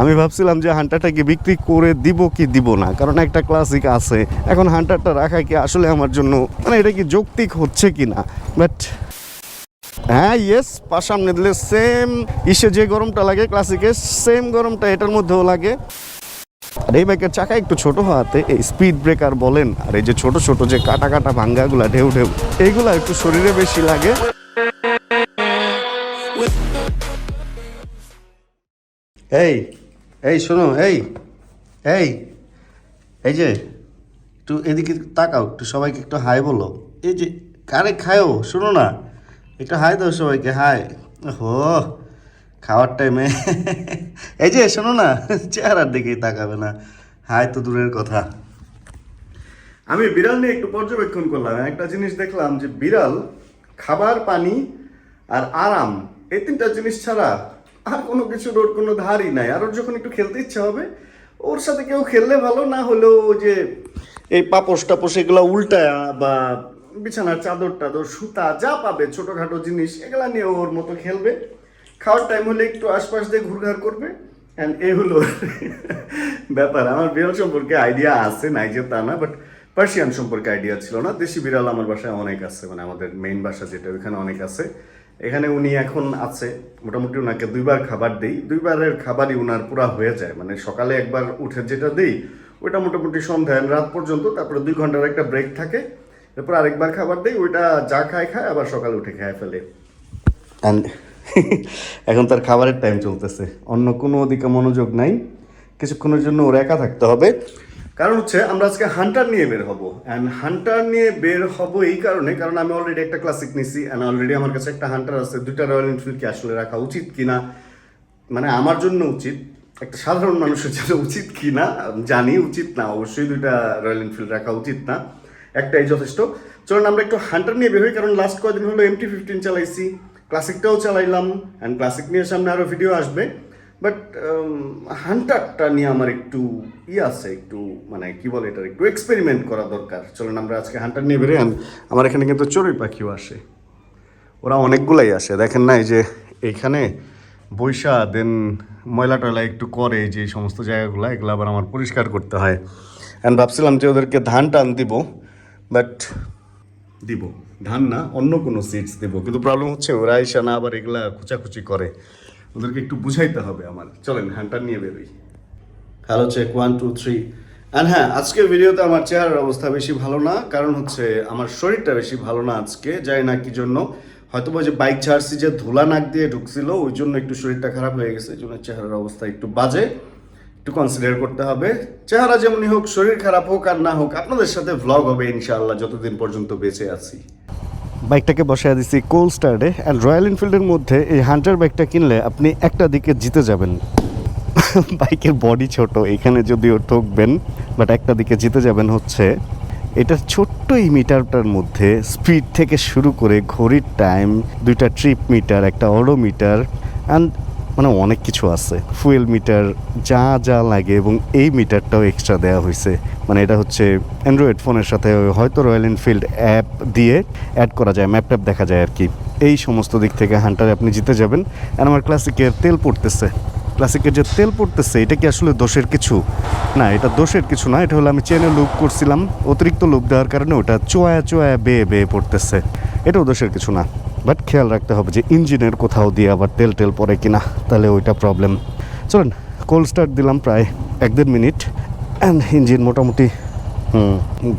আমি ভাবছিলাম যে হান্টারটাকে বিক্রি করে দিব কি দিব না? কারণ একটা ক্লাসিক আছে। এখন হান্টারটা রাখা কি আসলে আমার জন্য মানে এটা কি যৌক্তিক হচ্ছে কি না? বাট হ্যাঁ ইয়েস পাশ সামনে দিলে সেম ইসে যে গরমটা লাগে ক্লাসিকে সেম গরমটা এটার মধ্যেও লাগে। আর এই বাইকের চাকা একটু ছোট হওয়াতে এই স্পিড ব্রেকার বলেন, আর এই যে ছোট ছোট যে কাটা কাটা ভাঙ্গাগুলা, ঢেউ ঢেউ, এইগুলা একটু শরীরে বেশি লাগে। এই এই, শোনো, এই এই এই যে, একটু এদিকে তাকাও, একটু সবাইকে একটু হাই বলো। এই যে, কারে খায়ও শোনো না, একটু হাই দাও সবাইকে, হাই। হো খাওয়ার টাইমে এই যে, শোনো না, চেহারার দিকেই তাকাবে না। হাই তো দূরের কথা। আমি বিড়াল নিয়ে একটু পর্যবেক্ষণ করলাম, একটা জিনিস দেখলাম যে বিড়াল খাবার, পানি আর আরাম, এই তিনটা জিনিস ছাড়া আর কোনো কিছুর ওর কোনো ধারই নাই। আর ওর যখন একটু খেলতে ইচ্ছা হবে, ওর সাথে কেউ খেললে ভালো, না হলেও যে এই পাপোশ টাপোশ এগুলো উল্টায়া বা বিছানার চাদর টাদর, সুতা, যা পাবে, ছোটোখাটো জিনিস, এগুলা নিয়ে ওর মতো খেলবে। খাওয়ার টাইম হলে একটু আশপাশ দিয়ে ঘুরঘার করবে। অ্যান্ড এই হলো ব্যাপার। আমার বিড়াল সম্পর্কে আইডিয়া আছে, নাই যে তা না বাট পার্সিয়ান সম্পর্কে আইডিয়া ছিল না। দেশি বিড়াল আমার বাসায় অনেক আছে মানে আমাদের মেইন বাসা যেটা, ওইখানে অনেক আছে। এখানে উনি এখন আছে। মোটামুটি ওনাকে দুইবার খাবার দেই। দুইবারের খাবারই উনার পুরা হয়ে যায়। মানে সকালে একবার উঠে যেটা দেই, ওইটা মোটামুটি সন্ধ্যায় রাত পর্যন্ত। তারপরে দুই ঘণ্টার একটা ব্রেক থাকে। এরপর আরেকবার খাবার দেই, ওইটা যা খায় খায় আবার সকালে উঠে খায় ফেলে। এখন তার খাবারের টাইম চলতেছে। অন্য কোনো ওদিকে মনোযোগ নাই। কিছুক্ষণের জন্য ওর একা থাকতে হবে। কারণ হচ্ছে আমরা আজকে হান্টার নিয়ে বের হব। অ্যান্ড হান্টার নিয়ে বের হব এই কারণে, কারণ আমি অলরেডি একটা ক্লাসিক নিছি অ্যান্ড অলরেডি আমার কাছে একটা হান্টার আছে, দুইটা রয়্যাল এনফিল্ড কি আসলে রাখা উচিত কিনা? মানে আমার জন্য উচিত, একটা সাধারণ মানুষের জন্য উচিত কি না জানি উচিত না, অবশ্যই দুইটা রয়্যাল এনফিল্ড রাখা উচিত না, একটাই যথেষ্ট। চলুন আমরা একটু হান্টার নিয়ে বের হই, কারণ লাস্ট কয়েকদিন হলো এমটি ফিফটিন চালাইছি ক্লাসিকটাও চালাইলাম অ্যান্ড ক্লাসিক নিয়ে সামনে আরও ভিডিও আসবে। বাট হান্টারটা নিয়ে আমার একটু ই আছে, একটু মানে কি বলে এটার, একটু এক্সপেরিমেন্ট করা দরকার। চলুন আমরা আজকে হান্টার নিয়ে বেরোই। আমার এখানে কিন্তু চড়ুই পাখিও আসে। ওরা অনেকগুলাই আসে। দেখেন না, এই যে এইখানে বৈশা দেন ময়লা টয়লা একটু করে যে সমস্ত জায়গাগুলো, এগুলো আবার আমার পরিষ্কার করতে হয়। অ্যান্ড ভাবছিলাম যে ওদেরকে ধান টান দিব বাট দিব। ধান না, অন্য কোনো সিডস দেবো। কিন্তু প্রবলেম হচ্ছে ওরা এসে না আবার এগুলা খুচাখুচি করে। ওদেরকে একটু বুঝাইতে হবে আমার। চলেন, হ্যান্ডটা নিয়ে বেরোই hello check one two three and হ্যাঁ আজকের ভিডিওতে আমার চেহারার অবস্থা বেশি ভালো না, কারণ হচ্ছে আমার শরীরটা বেশি ভালো না আজকে যাই না কি জন্য। হয়তো যে বাইক ছাড়ছি যে ধুলা নাক দিয়ে ঢুকছিল, ওই জন্য একটু শরীরটা খারাপ হয়ে গেছে জন্য চেহারার অবস্থা একটু বাজে। একটু কনসিডার করতে হবে। চেহারা যেমনই হোক, শরীর খারাপ হোক আর না হোক, আপনাদের সাথে ভ্লগ হবে ইনশাআল্লাহ, যতদিন পর্যন্ত বেঁচে আছি। বাইকটাকে বসায় দিছি কোল স্টার্টে অ্যান্ড রয়্যাল এনফিল্ডের মধ্যে এই হান্টার বাইকটা কিনলে আপনি একটা দিকে জিতে যাবেন। বাইকের বডি ছোট, এখানে যদিও ঠকবেন বাট একটা দিকে জিতে যাবেন হচ্ছে এটা ছোট্ট এই মিটারটার মধ্যে স্পিড থেকে শুরু করে ঘড়ির টাইম দুইটা ট্রিপ মিটার একটা অডোমিটার অ্যান্ড মানে অনেক কিছু আছে। ফুয়েল মিটার যা যা লাগে এবং এই মিটারটাও এক্সট্রা দেওয়া হয়েছে মানে এটা হচ্ছে অ্যান্ড্রয়েড ফোনের সাথে হয়তো রয়্যাল এনফিল্ড অ্যাপ দিয়ে অ্যাড করা যায় ম্যাপ ট্যাপ দেখা যায় আর কি এই সমস্ত দিক থেকে হান্টারে আপনি জিতে যাবেন। আর আমার ক্লাসিকের তেল পড়তেছে। ক্লাসিকের যে তেল পড়তেছে, এটা কি আসলে দোষের কিছু? না, এটা দোষের কিছু না, এটা হলো আমি চেনে লুপ করছিলাম। অতিরিক্ত লুপ দেওয়ার কারণে ওটা চোয়া চোয়া বেয়ে বেয়ে পড়তেছে। এটাও দোষের কিছু না। বাট খেয়াল রাখতে হবে যে ইঞ্জিনের কোথাও দিয়ে আবার তেল টেল পড়ে কিনা, তাহলে ওইটা প্রবলেম চলেন কোল্ড স্টার্ট দিলাম প্রায় এক দেড় মিনিট অ্যান্ড ইঞ্জিন মোটামুটি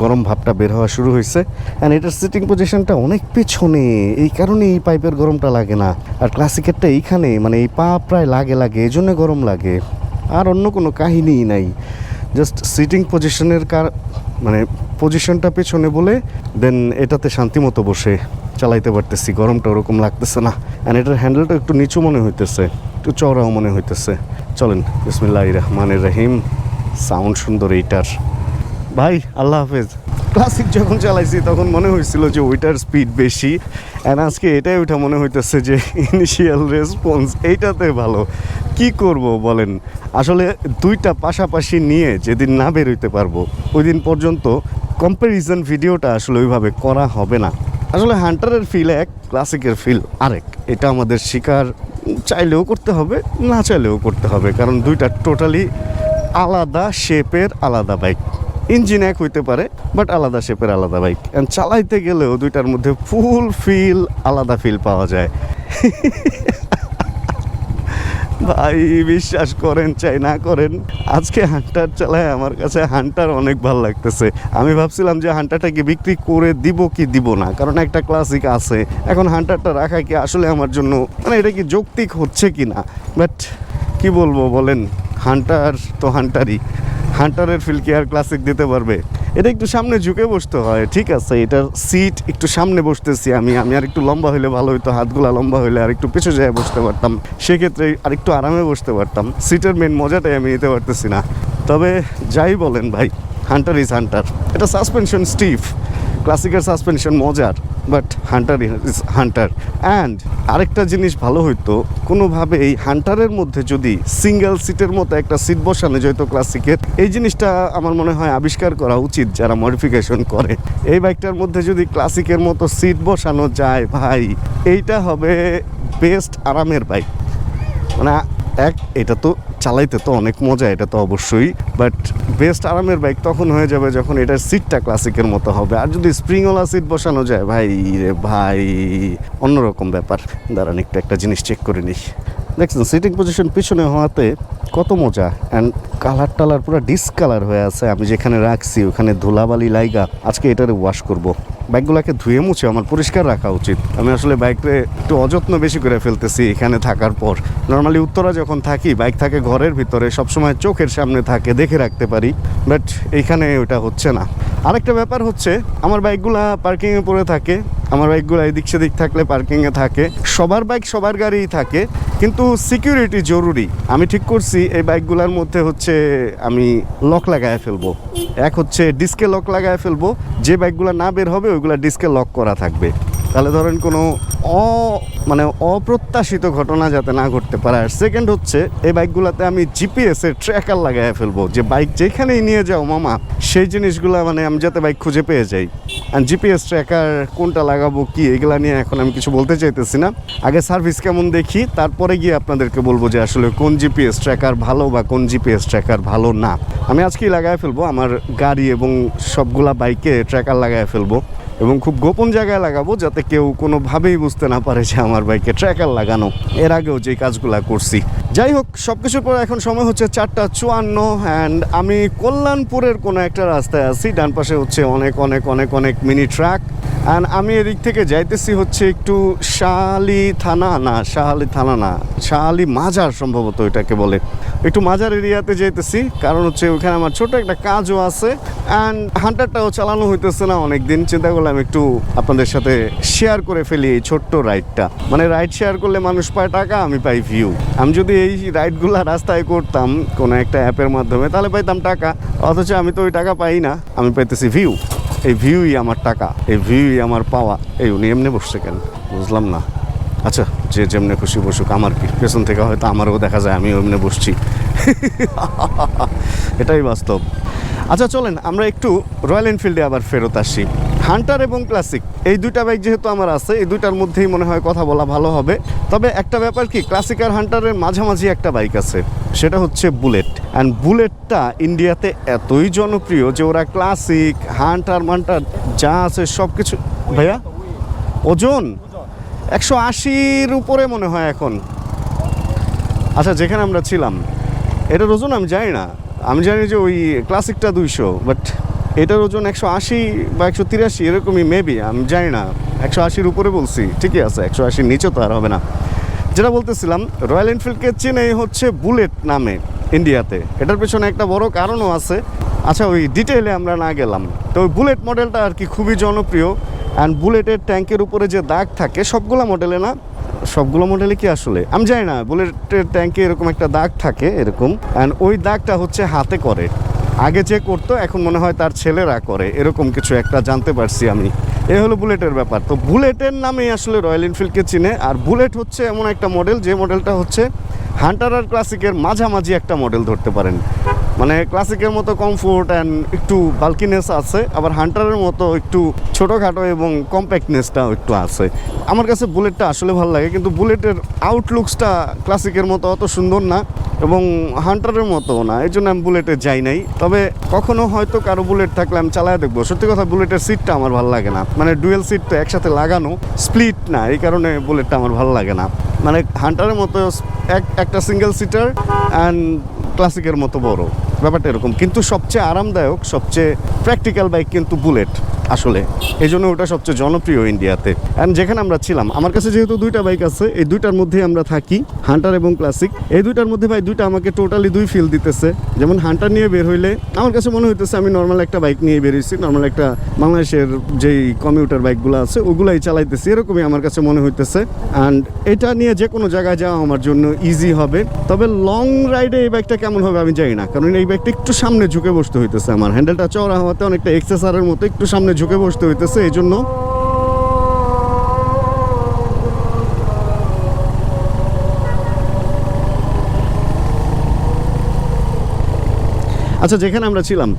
গরম ভাবটা বের হওয়া শুরু হয়েছে অ্যান্ড এটার সিটিং পজিশনটা অনেক পেছনে, এই কারণে এই পাইপের গরমটা লাগে না। আর ক্লাসিকেরটা এইখানে মানে এই পা প্রায় লাগে লাগে এই জন্য গরম লাগে। আর অন্য কোনো কাহিনীই নাই। জাস্ট সিটিং পজিশনের কার মানে পজিশনটা পেছনে বলে দেন এটাতে শান্তি মতো বসে। চালাইতে পারতেছি, গরমটা ওরকম লাগতেছে না। অ্যান্ড এটার হ্যান্ডেলটা একটু নিচু মনে হইতেছে, একটু চওড়াও মনে হইতেছে। চলেন বিসমিল্লাহ রহমানের রহিম সাউন্ড সুন্দর এইটার। ভাই, আল্লাহ হাফেজ। ক্লাসিক যখন চালাইছি, তখন মনে হয়েছিল যে ওইটার স্পিড বেশি। অ্যান্ড আজকে এটাই ওইটা মনে হইতেছে যে ইনিশিয়াল রেসপন্স এইটাতে ভালো। কি করব বলেন? আসলে দুইটা পাশাপাশি নিয়ে যেদিন না বেরোইতে পারব ওই দিন পর্যন্ত কম্প্যারিজন ভিডিওটা আসলে ওইভাবে করা হবে না। আসলে হান্টারের ফিল এক ক্লাসিকের ফিল আরেক। এটা আমাদের শিকার, চাইলেও করতে হবে, না চাইলেও করতে হবে। কারণ দুইটা টোটালি আলাদা শেপের আলাদা বাইক ইঞ্জিন এক হইতে পারে বাট আলাদা শেপের আলাদা বাইক অ্যান্ড চালাইতে গেলেও দুইটার মধ্যে ফুল ফিল আলাদা ফিল পাওয়া যায়। ভাই, বিশ্বাস করেন, চাই না করেন। আজকে হান্টার চালায় আমার কাছে হান্টার অনেক ভালো লাগতেছে। আমি ভাবছিলাম যে হান্টারটাকে বিক্রি করে দিব কি দিব না? কারণ একটা ক্লাসিক আছে। এখন হান্টারটা রাখা কি আসলে আমার জন্য মানে এটা কি যৌক্তিক হচ্ছে কি না? বাট কি বলব বলেন, হান্টার তো হান্টারই। হান্টারের ফিল কি আর ক্লাসিক দিতে পারবে? এটা একটু সামনে ঝুঁকে বসতে হয়, ঠিক আছে? এটার সিট একটু সামনে বসতেছি আমি আমি আর একটু লম্বা হইলে ভালো হইতো, হাতগুলা লম্বা হইলে আর একটু পিছু যায় বসতে পারতাম। সেক্ষেত্রে আর একটু আরামে বসতে পারতাম। সিটের মেন মজাটাই আমি নিতে পারতেছি না। তবে যাই বলেন ভাই হান্টার ইজ হান্টার এটা সাসপেনশন স্টিফ ক্লাসিকের সাসপেনশন মজার but Hunter is Hunter and আরেকটা জিনিস ভালো হইতো, কোনোভাবে এই হান্টারের মধ্যে যদি সিঙ্গেল সিটের মতো একটা সিট বসানো যেত ক্লাসিকের এই জিনিসটা আমার মনে হয় আবিষ্কার করা উচিত যারা মডিফিকেশন করে। এই বাইকটার মধ্যে যদি ক্লাসিকের মতো সিট বসানো যায় ভাই, এইটা হবে বেস্ট আরামের বাইক মানে এক, এটা তো চালাইতে তো অনেক মজা, এটা তো অবশ্যই। বাট বেস্ট আরামের বাইক তখন হয়ে যাবে যখন এটার সিটটা ক্লাসিকের মতো হবে। আর যদি স্প্রিংওয়ালা সিট বসানো যায়, ভাই রে ভাই, অন্যরকম ব্যাপার। দাঁড়ান, একটু একটা জিনিস চেক করে নিই। দেখছেন সিটিং পজিশন পিছনে হওয়াতে কত মজা। অ্যান্ড কালার টালার পুরো ডিসকালার হয়ে আছে। আমি যেখানে রাখছি, ওখানে ধুলাবালি লাইগা। আজকে এটারে ওয়াশ করব। বাইকগুলোকে ধুয়ে মুছে আমার পরিষ্কার রাখা উচিত। আমি আসলে বাইকরে একটু অযত্ন বেশি করে ফেলতেছি এখানে থাকার পর। নর্মালি উত্তরা যখন থাকি বাইক থাকে ঘরের ভিতরে, সবসময় চোখের সামনে থাকে, দেখে রাখতে পারি। বাট এইখানে ওটা হচ্ছে না। আরেকটা ব্যাপার হচ্ছে, আমার বাইকগুলা পার্কিংয়ে পড়ে থাকে। আমার বাইকগুলো এদিক সেদিক থাকলে পার্কিংয়ে থাকে। সবার বাইক সবার গাড়িই থাকে। কিন্তু সিকিউরিটি জরুরি। আমি ঠিক করছি, এই বাইকগুলোর মধ্যে হচ্ছে আমি লক লাগায় ফেলব। এক হচ্ছে ডিস্কে লক লাগায় ফেলব, যে বাইকগুলো না বের হবে, ওইগুলো ডিস্কে লক করা থাকবে। তাহলে ধরেন কোনো অ মানে অপ্রত্যাশিত ঘটনা যাতে না ঘটতে পারে। আর সেকেন্ড হচ্ছে, এই বাইকগুলোতে আমি জিপিএস এর ট্র্যাকার লাগায় ফেলব। যে বাইক যেখানেই নিয়ে যাও মামা, সেই জিনিসগুলো মানে আমি যাতে বাইক খুঁজে পেয়ে যাই। আর জিপিএস ট্র্যাকার কোনটা লাগাবো, কি, এগুলা নিয়ে এখন আমি কিছু বলতে চাইতেছি না। আগে সার্ভিস কেমন দেখি, তারপরে গিয়ে আপনাদেরকে বলব যে আসলে কোন জিপিএস ট্র্যাকার ভালো বা কোন জিপিএস ট্র্যাকার ভালো না। আমি আজকেই লাগায় ফেলব, আমার গাড়ি এবং সবগুলা বাইকে ট্র্যাকার লাগায় ফেলব। এবং খুব গোপন জায়গায় লাগাবো যাতে কেউ কোনোভাবেই বুঝতে না পারে যে আমার বাইকে ট্র্যাকার লাগানো। এর আগেও যে কাজগুলো করছি। যাই হোক সব কিছুর পর এখন সময় হচ্ছে চারটা চুয়ান্ন অ্যান্ড আমি কল্যাণপুরের কোনো একটা রাস্তায় আছি, ডান পাশে হচ্ছে অনেক অনেক অনেক অনেক মিনি ট্রাক অ্যান্ড আমি এদিক থেকে যাইতেছি হচ্ছে একটু শাহালি থানা, না, শাহালি থানা না, শাহালি মাজার সম্ভবত এটাকে বলে। একটু মাজার এরিয়াতে যাইতেছি, কারণ হচ্ছে ওখানে আমার ছোট একটা কাজও আছে অ্যান্ড হান্টারটাও চালানো হইতেছে না অনেক দিন চিন্তা করলাম একটু আপনাদের সাথে শেয়ার করে ফেলি এই ছোট্ট রাইডটা মানে রাইড শেয়ার করলে মানুষ পায় টাকা, আমি পাই ভিউ আমি যদি এই রাইডগুলো রাস্তায় করতাম কোনো একটা অ্যাপের মাধ্যমে, তাহলে পাইতাম টাকা। অথচ আমি তো ওই টাকা পাই না, আমি পাইতেছি ভিউ এই ভিউই আমার টাকা, এই ভিউই আমার পাওয়া। এই উনি এমনি বসছে কেন? বুঝলাম না। আচ্ছা যে যেমনি খুশি বসুক, আমার কি? পেছন থেকে হয়তো আমারও দেখা যায় আমি এমনি বসছি। এটাই বাস্তব। আচ্ছা চলেন, আমরা একটু রয়্যাল এনফিল্ডে আবার ফেরত আসি। হান্টার এবং ক্লাসিক, এই দুইটা বাইক যেহেতু আমার আছে, এই দুইটার মধ্যেই মনে হয় কথা বলা ভালো হবে। তবে একটা ব্যাপার কি, ক্লাসিক আর হান্টারের মাঝামাঝি একটা বাইক আছে, সেটা হচ্ছে বুলেট। অ্যান্ড বুলেটটা ইন্ডিয়াতে এতই জনপ্রিয় যে ওরা ক্লাসিক, হান্টার, মান্টার যা আছে সব কিছু ভাইয়া? ওজন? একশো আশির উপরে মনে হয় এখন। আচ্ছা যেখানে আমরা ছিলাম, এটার ওজন আমি জানি না। আমি জানি যে ওই ক্লাসিকটা দুইশো বাট এটার ওজন একশো আশি বা একশো তিরাশি, এরকমই মেবি আমি জানি না। একশো আশির উপরে বলছি, ঠিকই আছে, একশো আশির নিচে তো আর হবে না। যেটা বলতেছিলাম রয়্যাল এনফিল্ডকে চেনে হচ্ছে বুলেট নামে ইন্ডিয়াতে এটার পেছনে একটা বড় কারণও আছে। আচ্ছা ওই ডিটেলে আমরা না গেলাম। তো ওই বুলেট মডেলটা আর কি খুবই জনপ্রিয়। অ্যান্ড বুলেটের ট্যাঙ্কের উপরে যে দাগ থাকে, সবগুলো মডেলে না, সবগুলো মডেলে কি আসলে? আমি জানি না বুলেটের ট্যাঙ্কে এরকম একটা দাগ থাকে, এরকম। অ্যান্ড ওই দাগটা হচ্ছে হাতে করে। আগে যে করতো, এখন মনে হয় তার ছেলেরা করে। এরকম কিছু একটা জানতে পারছি আমি। এ হলো বুলেটের ব্যাপার। তো বুলেটের নামে আসলে রয়্যাল এনফিল্ডকে চিনে। আর বুলেট হচ্ছে এমন একটা মডেল যে মডেলটা হচ্ছে হান্টার আর ক্লাসিকের মাঝামাঝি একটা মডেল ধরতে পারেন। মানে ক্লাসিকের মতো কমফোর্ট অ্যান্ড একটু বাল্কিনেস আছে, আবার হান্টারের মতো একটু ছোটোখাটো এবং কম্প্যাক্টনেসটাও একটু আছে। আমার কাছে বুলেটটা আসলে ভালো লাগে, কিন্তু বুলেটের আউটলুকসটা ক্লাসিকের মতো অত সুন্দর না এবং হান্টারের মতো না, এই জন্য আমি বুলেটে যাই নাই। তবে কখনো হয়তো কারও বুলেট থাকলে আমি চালায় দেখব। সত্যি কথা বুলেটের সিটটা আমার ভালো লাগে না। মানে ডুয়েল সিট তো একসাথে লাগানো স্প্লিট না, এই কারণে বুলেটটা আমার ভালো লাগে না। মানে হান্টারের মতো এক, একটা সিঙ্গেল সিটার অ্যান্ড ক্লাসিকের মতো বড়। ব্যাপারটা এরকম। কিন্তু সবচেয়ে আরামদায়ক সবচেয়ে প্র্যাকটিক্যাল বাইক কিন্তু বুলেট আসলে। এই জন্য ওটা সবচেয়ে জনপ্রিয় ইন্ডিয়াতে। অ্যান্ড যেখানে আমরা ছিলাম, আমার কাছে যেহেতু দুইটা বাইক আছে, এই দুইটার মধ্যে আমরা থাকি হান্টার এবং ক্লাসিক এই দুইটার মধ্যে ভাই, দুইটা আমাকে টোটালি দুই ফিল দিতেছে। যেমন হান্টার নিয়ে বের হইলে, আমার কাছে মনে হইতেছে আমি নর্মাল একটা বাইক নিয়ে বেরিয়েছি নর্মাল একটা বাংলাদেশের যেই কমিউটার বাইকগুলো আছে, ওগুলাই চালাইতেছি, এরকমই আমার কাছে মনে হইতেছে। অ্যান্ড এটা নিয়ে যে কোনো জায়গায় যাওয়া আমার জন্য ইজি হবে। তবে লং রাইডে এই বাইকটা কেমন হবে আমি জানি না, কারণ এই বাইকটা একটু সামনে ঝুঁকে বসতে হইতেছে আমার। হ্যান্ডেলটা চওড়া হওয়াতে অনেকটা এক্সেসারের মতো একটু সামনে ঝুঁকে বসতে হইতেছে এই জন্য আচ্ছা যেখানে আমরা ছিলাম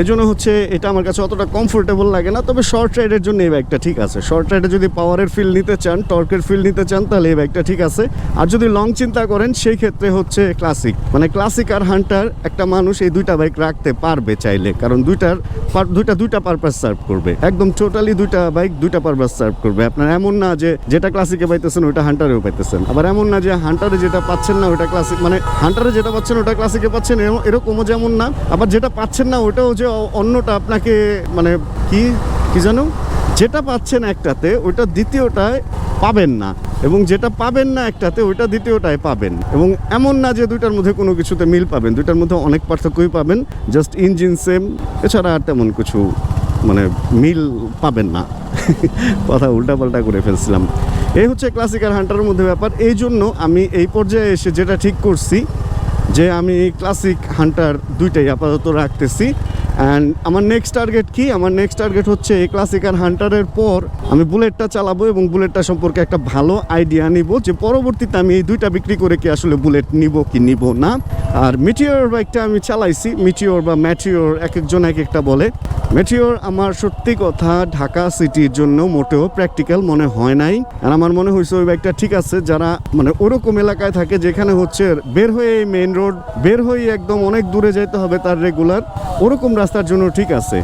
এই জন্য হচ্ছে এটা আমার কাছে অতটা কমফোর্টেবল লাগে না। তবে শর্ট রাইডের জন্য এই বাইকটা ঠিক আছে। শর্ট রাইডে যদি পাওয়ারের ফিল নিতে চান টর্কের ফিল নিতে চান, তাহলে এই বাইকটা ঠিক আছে। আর যদি লং চিন্তা করেন, সেই ক্ষেত্রে হচ্ছে ক্লাসিক মানে ক্লাসিক আর হান্টার একটা মানুষ এই দুইটা বাইক রাখতে পারবে চাইলে। কারণ দুইটার দুইটা দুইটা পারপাস সার্ভ করবে। একদম টোটালি দুইটা বাইক দুইটা পারপাস সার্ভ করবে। আপনার এমন না যে যেটা ক্লাসিকে পাইতেছেন, ওইটা হান্টারেও পাইতেছেন। আবার এমন না যে হান্টারে যেটা পাচ্ছেন না ওটা ক্লাসিক মানে হান্টারে যেটা পাচ্ছেন, ওটা ক্লাসিকে পাচ্ছেন, এরকমও যেমন না। আবার যেটা পাচ্ছেন না, ওটাও যে অন্যটা আপনাকে মানে কি কি জানো? যেটা পাচ্ছেন একটাতে, ওইটা দ্বিতীয়টায় পাবেন না। এবং যেটা পাবেন না একটাতে, ওইটা দ্বিতীয়টায় পাবেন। এবং এমন না যে দুইটার মধ্যে কোনো কিছুতে মিল পাবেন। দুইটার মধ্যে অনেক পার্থক্যই পাবেন। জাস্ট ইঞ্জিন সেম, এছাড়া আর তেমন কিছু মানে মিল পাবেন না। কথা উল্টাপাল্টা করে ফেলছিলাম। এই হচ্ছে ক্লাসিক্যাল হান্টারের মধ্যে ব্যাপার। এই জন্য আমি এই পর্যায়ে এসে যেটা ঠিক করছি, যে আমি ক্লাসিক হান্টার দুইটাই আপাতত রাখতেছি। অ্যান্ড আমার নেক্সট টার্গেট কি? আমার নেক্সট টার্গেট হচ্ছে এই ক্লাসিক আর হান্টারের পর আমি বুলেটটা চালাবো এবং বুলেটটা সম্পর্কে একটা ভালো আইডিয়া নিব যে পরবর্তীতে আমি এই দুইটা বিক্রি করে কি আসলে বুলেট নিব কি নিব না। আর মিটিওর বাইকটা আমি চালাইছি মিটিওর বা ম্যাটিওর এক একজন এক একটা বলে। মেটিওর আমার সত্যি কথা ঢাকা সিটির জন্য মোটেও প্র্যাকটিক্যাল মনে হয় নাই। আর আমার মনে হয়েছে ওই বাইকটা ঠিক আছে, যারা মানে ওরকম এলাকায় থাকে যেখানে হচ্ছে বের হয়ে মেইন রোড বের হয়ে একদম অনেক দূরে যেতে হবে তার রেগুলার ওরকম রাস্তার জন্য ঠিক আছে।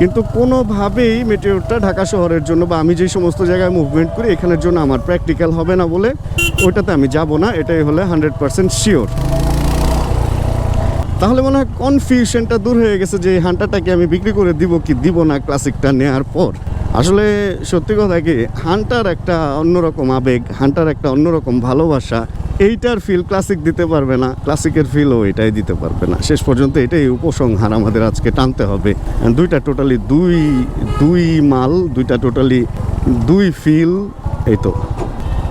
কিন্তু কোনোভাবেই মেটিওরটা ঢাকা শহরের জন্য বা আমি যে সমস্ত জায়গায় মুভমেন্ট করি, এখানের জন্য আমার প্র্যাকটিক্যাল হবে না বলে ওইটাতে আমি যাব না। এটাই হলে হান্ড্রেড পার্সেন্ট শিওর তাহলে মনে হয় কনফিউশনটা দূর হয়ে গেছে যে এই হান্টারটাকে আমি বিক্রি করে দিব কি দিব না ক্লাসিকটা নেওয়ার পর। আসলে সত্যি কথা কি হান্টার একটা অন্যরকম আবেগ হান্টার একটা অন্যরকম ভালোবাসা এইটার ফিল ক্লাসিক দিতে পারবে না। ক্লাসিকের ফিলও এটাই দিতে পারবে না। শেষ পর্যন্ত এটাই উপসংহার আমাদের আজকে টানতে হবে। দুইটা টোটালি দুই দুই মাল, দুইটা টোটালি দুই ফিল এই তো।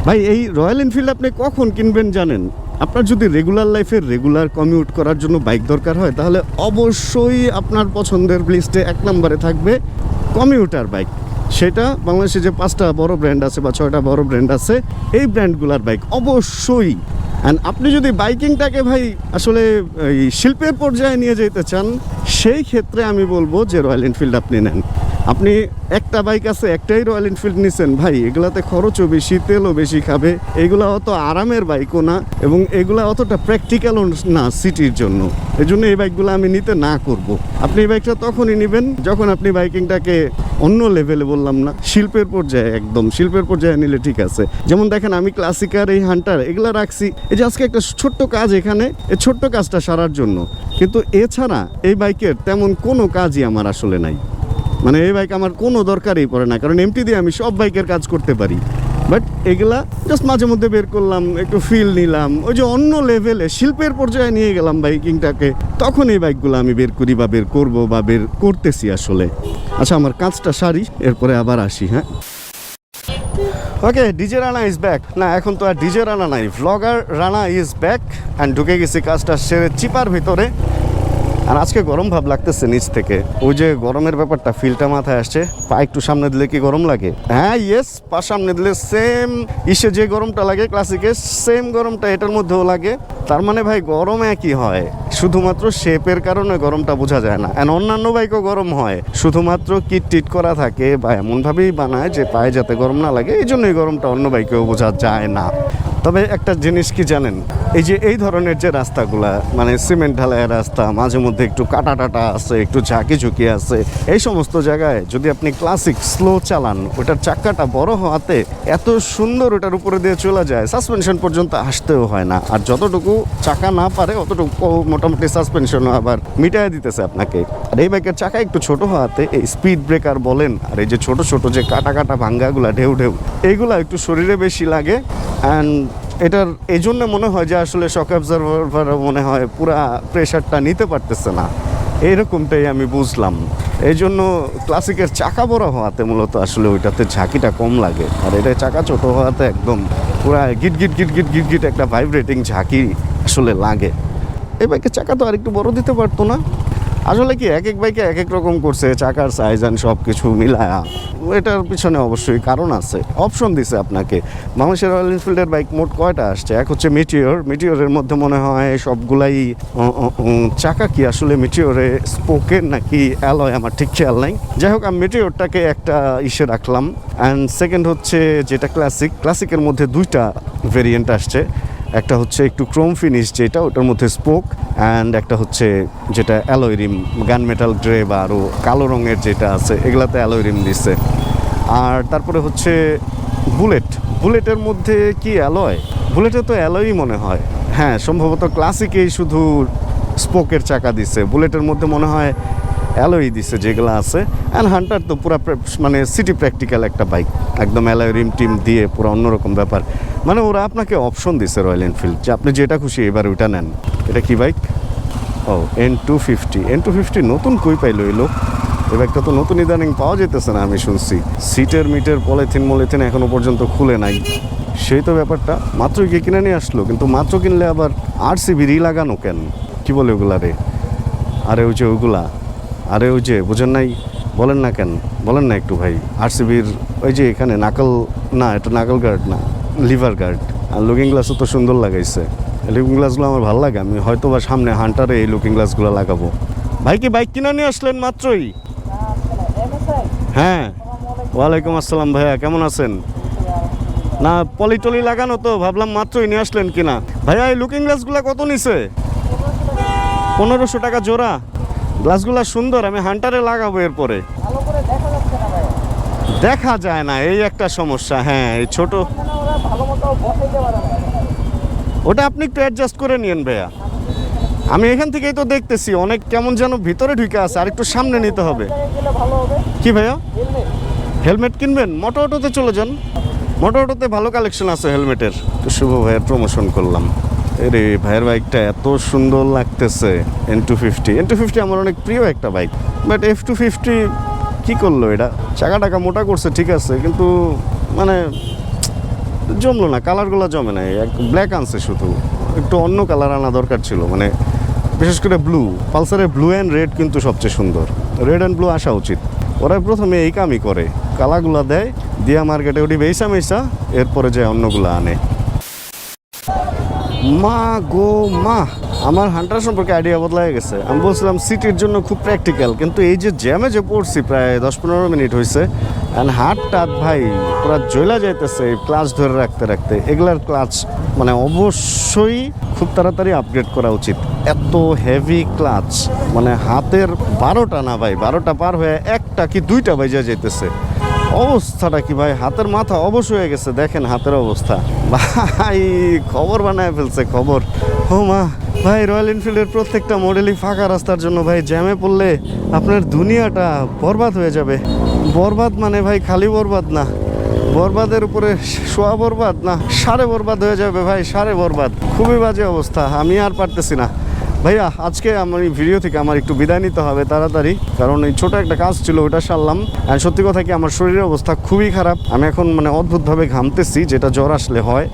ভাই, এই রয়্যাল এনফিল্ড আপনি কখন কিনবেন জানেন? আপনার যদি রেগুলার লাইফে রেগুলার কমিউট করার জন্য বাইক দরকার হয়, তাহলে অবশ্যই আপনার পছন্দের লিস্টে এক নম্বরে থাকবে কমিউটার বাইক সেটা বাংলাদেশে যে পাঁচটা বড় ব্র্যান্ড আছে বা ছয়টা বড় ব্র্যান্ড আছে, এই ব্র্যান্ডগুলার বাইক অবশ্যই। অ্যান্ড আপনি যদি বাইকিংটাকে ভাই আসলে এই শিল্পের পর্যায়ে নিয়ে যেতে চান, সেই ক্ষেত্রে আমি বলব যে রয়্যাল এনফিল্ড আপনি নেন। আপনি একটা বাইক আছে, একটাই রয়্যাল এনফিল্ড নিছেন। ভাই, এগুলাতে খরচও বেশি, তেলও বেশি খাবে। এগুলা অত আরামের বাইকও না এবং এগুলা অতটা প্র্যাকটিক্যালও না সিটির জন্য। এই জন্য এই বাইকগুলো আমি নিতে না করব। আপনি এই বাইকটা তখনই নেবেন যখন আপনি বাইকিংটাকে অন্য লেভেলে বললাম না, শিল্পের পর্যায়ে একদম, শিল্পের পর্যায়ে নিলে ঠিক আছে। যেমন দেখেন, আমি ক্লাসিকার এই হান্টার এগুলা রাখছি। এই যে আজকে একটা ছোট্ট কাজ এখানে, এই ছোট্ট কাজটা সারার জন্য। কিন্তু এছাড়া এই বাইকের তেমন কোনো কাজই আমার আসলে নাই। মানে এই বাইক আমার কোনো দরকারই পড়ে না, কারণ এমটি দিয়ে আমি সব বাইকের কাজ করতে পারি। বাট এগুলা জাস্ট মাঝে মধ্যে বের করলাম, একটু ফিল নিলাম, ওই যে অন্য লেভেলে শিল্পের পর্যায়ে নিয়ে গেলাম বাইকিংটাকে তখন এই বাইকগুলো আমি বের করি বা বের করব বা বের করতেছি আসলে। আচ্ছা আমার কাজটা সারি, এরপরে আবার আসি হ্যাঁ? Okay DJ Rana is back না, এখন তো আর ডিজে রানা নাই। Vlogger Rana is back and ঢুকে গেছি, কাজটা সেরে, চিপার ভিতরে। আর আজকে গরম ভাব লাগতেছে নিচ থেকে। ওই যে গরমের ব্যাপারটা, ফিলটা মাথায় আসছে। পা একটু সামনে দিলে কি গরম লাগে? হ্যাঁ ইয়েস পা সামনে দিলে সেম ইসে যে গরমটা লাগে ক্লাসিকে সেম গরমটা এটার মধ্যেও লাগে। তার মানে ভাই, গরম একই হয়। শুধুমাত্র শেপের কারণে গরমটা বোঝা যায় না। আর অন্যান্য বাইকও গরম হয়। শুধুমাত্র কিট টিট করা থাকে বা এমনভাবেই বানায় যে পায়ে যাতে গরম না লাগে এই জন্যই গরমটা অন্য বাইকেও বোঝা যায় না। তবে একটা জিনিস কি জানেন? এই যে এই ধরনের যে রাস্তাগুলা মানে সিমেন্ট ঢালাইয়ের রাস্তা, মাঝে মধ্যে একটু কাটা টাটা আছে, একটু ঝাঁকি ঝুঁকি আছে, এই সমস্ত জায়গায় যদি আপনি ক্লাসিক স্লো চালান, ওটার চাক্কাটা বড় হওয়াতে এত সুন্দর ওটার উপরে দিয়ে চলে যায় সাসপেনশন পর্যন্ত আসতেও হয় না। আর যতটুকু চাকা না পারে, অতটুকু মোটামুটি সাসপেনশন আবার মিটাই দিতেছে আপনাকে। আর এই বাইকের চাকা একটু ছোট হওয়াতে এই স্পিড ব্রেকার বলেন, আর এই যে ছোট ছোট যে কাটা কাটা ভাঙ্গাগুলা, ঢেউ ঢেউ এইগুলা একটু শরীরে বেশি লাগে অ্যান্ড এটার এই জন্য মনে হয় যে আসলে শক অ্যাবজার্ভার মনে হয় পুরা প্রেশারটা নিতে পারতেছে না। এইরকমটাই আমি বুঝলাম। এই জন্য ক্লাসিকের চাকা বড় হওয়াতে মূলত আসলে ওইটাতে ঝাঁকিটা কম লাগে। আর এটা চাকা ছোট হওয়াতে একদম পুরা গিট গিট গিট গিট গিট গিট একটা ভাইব্রেটিং ঝাঁকি আসলে লাগে। এই বাইকের চাকা তো আর একটু বড় দিতে পারতো না। আসলে কি, এক এক বাইকে এক এক রকম করছে, চাকার সাইজ অ্যান্ড সব কিছু মিলায়া। এটার পিছনে অবশ্যই কারণ আছে। অপশন দিছে আপনাকে। বাংলাদেশের রয়্যাল এনফিল্ডের বাইক মোট কয়টা আসছে? এক হচ্ছে মিটিওর মিটিওরের মধ্যে মনে হয় সবগুলাই চাকা কি আসলে মিটিওরে স্পোকের নাকি অ্যালয় আমার ঠিক খেয়াল নাই। যাই হোক, আমি মিটিওরটাকে একটা ইসে রাখলাম। অ্যান্ড সেকেন্ড হচ্ছে যেটা ক্লাসিক ক্লাসিকের মধ্যে দুইটা ভেরিয়েন্ট আসছে। একটা হচ্ছে একটু ক্রোম ফিনিশ যেটা ওটার মধ্যে স্পোক অ্যান্ড একটা হচ্ছে যেটা alloy rim gun metal grey বা আরও কালো রঙের যেটা আছে, এগুলাতে অ্যালয় রিম দিচ্ছে আর তারপরে হচ্ছে বুলেট বুলেটের মধ্যে কি অ্যালয় বুলেটে তো অ্যালয়ই মনে হয়। হ্যাঁ সম্ভবত ক্লাসিকেই শুধু স্পোকের চাকা দিছে। বুলেটের মধ্যে মনে হয় অ্যালয় দিছে যেগুলো আছে। অ্যান্ড হান্টার তো পুরো মানে সিটি প্র্যাকটিক্যাল একটা বাইক একদম অ্যালয় রিম টিম দিয়ে পুরো অন্যরকম ব্যাপার। মানে ওরা আপনাকে অপশন দিছে রয়্যাল এনফিল্ড যে আপনি যেটা খুশি এবার ওইটা নেন। এটা কি বাইক ও N two fifty N two fifty নতুন কই পাইলো এই লোক? এই বাইকটা তো নতুন ইদানিং পাওয়া যেতেছে না আমি শুনছি। সিটের মিটের পলিথিন মলিথিন এখনও পর্যন্ত খুলে নাই। সেই তো ব্যাপারটা। মাত্র গিয়ে কিনে নিয়ে আসলো। কিন্তু মাত্র কিনলে আবার আর সিবি রি লাগানো কেন? কি বলে ওগুলা রে? আরে ওই যে ওইগুলা আরে ওই যে বোঝেন নাই, বলেন না কেন? বলেন না একটু ভাই। আরসিবির ওই যে এখানে নাকল, না, এটা নাকল গার্ড না লিভার গার্ড আর লুকিং গ্লাসও তো সুন্দর লাগাইছে। লুকিং গ্লাসগুলো আমার ভালো লাগে, আমি হয়তো বা সামনে হান্টারে এই লুকিং গ্লাসগুলো লাগাবো। ভাই কি বাইক কিনে নিয়ে আসলেন মাত্রই? হ্যাঁ। ওয়ালাইকুম আসসালাম ভাইয়া, কেমন আছেন? না পলি টলি লাগানো তো, ভাবলাম মাত্রই নিয়ে আসলেন কিনা। ভাইয়া, এই লুকিং গ্লাসগুলো কত নিছে? পনেরোশো টাকা জোড়া। গ্লাসগুলো সুন্দর, আমি হান্টারে লাগাবো এরপরে। দেখা যায় না, এই একটা সমস্যা হ্যাঁ এই ছোট। ওটা আপনি একটু অ্যাডজাস্ট করে নিন ভাইয়া। আমি এখান থেকেই তো দেখতেছি, অনেক কেমন যেন ভিতরে ঢুকে আছে, আর একটু সামনে নিতে হবে। কি ভাইয়া? হেলমেট হেলমেট কিনবেন? মোটো অটোতে চলে যান। মোটো অটোতে ভালো কালেকশন আছে হেলমেটের। তো শুভ ভাইয়ের প্রমোশন করলাম। রে ভাইয়ের বাইকটা এত সুন্দর লাগতেছে N two fifty N two fifty আমার অনেক প্রিয় একটা bike but F two fifty কী করল এটা? চাকা টাকা মোটা করছে, ঠিক আছে, কিন্তু মানে জমলো না কালারগুলো জমে নাই, এক ব্ল্যাক আনছে শুধু। একটু অন্য কালার আনা দরকার ছিল মানে বিশেষ করে ব্লু পালসারের ব্লু অ্যান্ড রেড কিন্তু সবচেয়ে সুন্দর। রেড অ্যান্ড ব্লু আসা উচিত। ওরা প্রথমে এই কামই করে কালাগুলা দেয়, দিয়া মার্কেটে ওটি বেসা মেসা এরপরে যে অন্যগুলো আনে। মা গো মা, আমার হান্টার সম্পর্কে আইডিয়া বদলাই গেছে। আমি বলছিলাম সিটির জন্য খুব প্র্যাকটিক্যাল কিন্তু এই যে জ্যামে যে পড়ছি প্রায় দশ পনেরো মিনিট হয়েছে অ্যান্ড হাট টাট ভাই, পুরো জয়লা যাইতেছে ক্লাচ ধরে রাখতে রাখতে। এগুলার ক্লাচ মানে অবশ্যই খুব তাড়াতাড়ি আপগ্রেড করা উচিত। এত হেভি ক্লাচ মানে হাতের বারোটা না ভাই, বারোটা পার হয়ে একটা কি দুইটা বাজে যেতেছে অবস্থাটা কি ভাই? হাতের মাথা অবশ হয়ে গেছে, দেখেন হাতের অবস্থা। ভাই, খবর বানায় ফেলছে, খবর। ও মা, ভাই রয়্যাল এনফিল্ডের প্রত্যেকটা মডেলই ফাঁকা রাস্তার জন্য, ভাই, জ্যামে পড়লে আপনার দুনিয়াটা বরবাদ হয়ে যাবে। বরবাদ মানে ভাই, খালি বরবাদ না। বরবাদের উপরে শোয়া বরবাদ না, সারে বরবাদ হয়ে যাবে, ভাই, সারে বরবাদ। খুবই বাজে অবস্থা, আমি আর পারতেছি না। ভাইয়া, আজকে আমার এই ভিডিও থেকে আমার একটু বিদায় নিতে হবে তাড়াতাড়ি, কারণ এই ছোট একটা কাজ ছিল, ওটা সারলাম। আর সত্যি কথা কি, আমার শরীরের অবস্থা খুবই খারাপ। আমি এখন মানে অদ্ভুতভাবে ঘামতেছি, যেটা জ্বর আসলে হয়।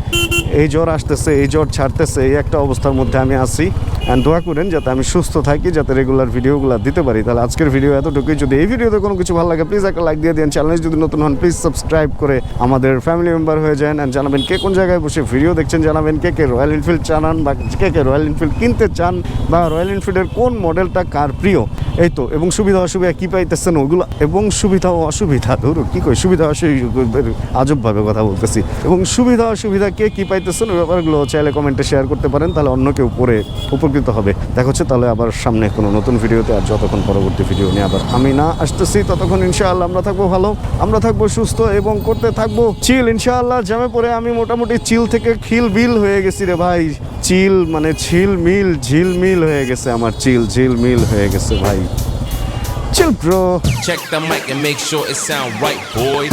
এই জ্বর আসতেছে, এই জ্বর ছাড়তেছে, এই একটা অবস্থার মধ্যে আমি আছি। অ্যান্ড দোয়া করেন যাতে আমি সুস্থ থাকি, যাতে রেগুলার ভিডিওগুলো দিতে পারি। তাহলে আজকের ভিডিও এতটুকুই। যদি এই ভিডিওতে কোনো কিছু ভালো লাগে প্লিজ একটা লাইক দিয়ে দিন। চ্যানেল যদি নতুন হন প্লিজ সাবস্ক্রাইব করে আমাদের ফ্যামিলি মেম্বার হয়ে যান। অ্যান্ড জানাবেন কে কোন জায়গায় বসে ভিডিও দেখছেন, জানাবেন কে কে রয়্যাল এনফিল্ড চালান বা কে কে রয়্যাল এনফিল্ড কিনতে চান বা রয়্যাল এনফিল্ডের কোন মডেলটা কার প্রিয়। এই তো এবং সুবিধা অসুবিধা কী পাইতেছেন ওগুলো? এবং সুবিধা ও অসুবিধা ধরো কী কই সুবিধা অসুবিধা, আজবভাবে কথা বলতেছি। এবং সুবিধা অসুবিধা কে কী পাইতেছেন ওই ব্যাপারগুলো চাইলে কমেন্টে শেয়ার করতে পারেন, তাহলে অন্য কেউ পরে উপকৃত হবে। দেখা হচ্ছে তাহলে আবার সামনে কোনো নতুন ভিডিওতে, আর যতক্ষণ পরবর্তী ভিডিও নিয়ে আবার আমি না আসতেছি, ততক্ষণ ইনশাআল্লাহ আমরা থাকব ভালো। আমরা থাকব সুস্থ এবং করতে থাকব। চিল ইনশাআল্লাহ জামে পরে আমি মোটামুটি চিল থেকে খিল বিল হয়ে গেছি রে ভাই। চিল মানে ঝিল মিল ঝিল মিল হয়ে গেছে আমার চিল ঝিল মিল হয়ে গেছে ভাই chill bro Check the mic and make sure it sound right, boys.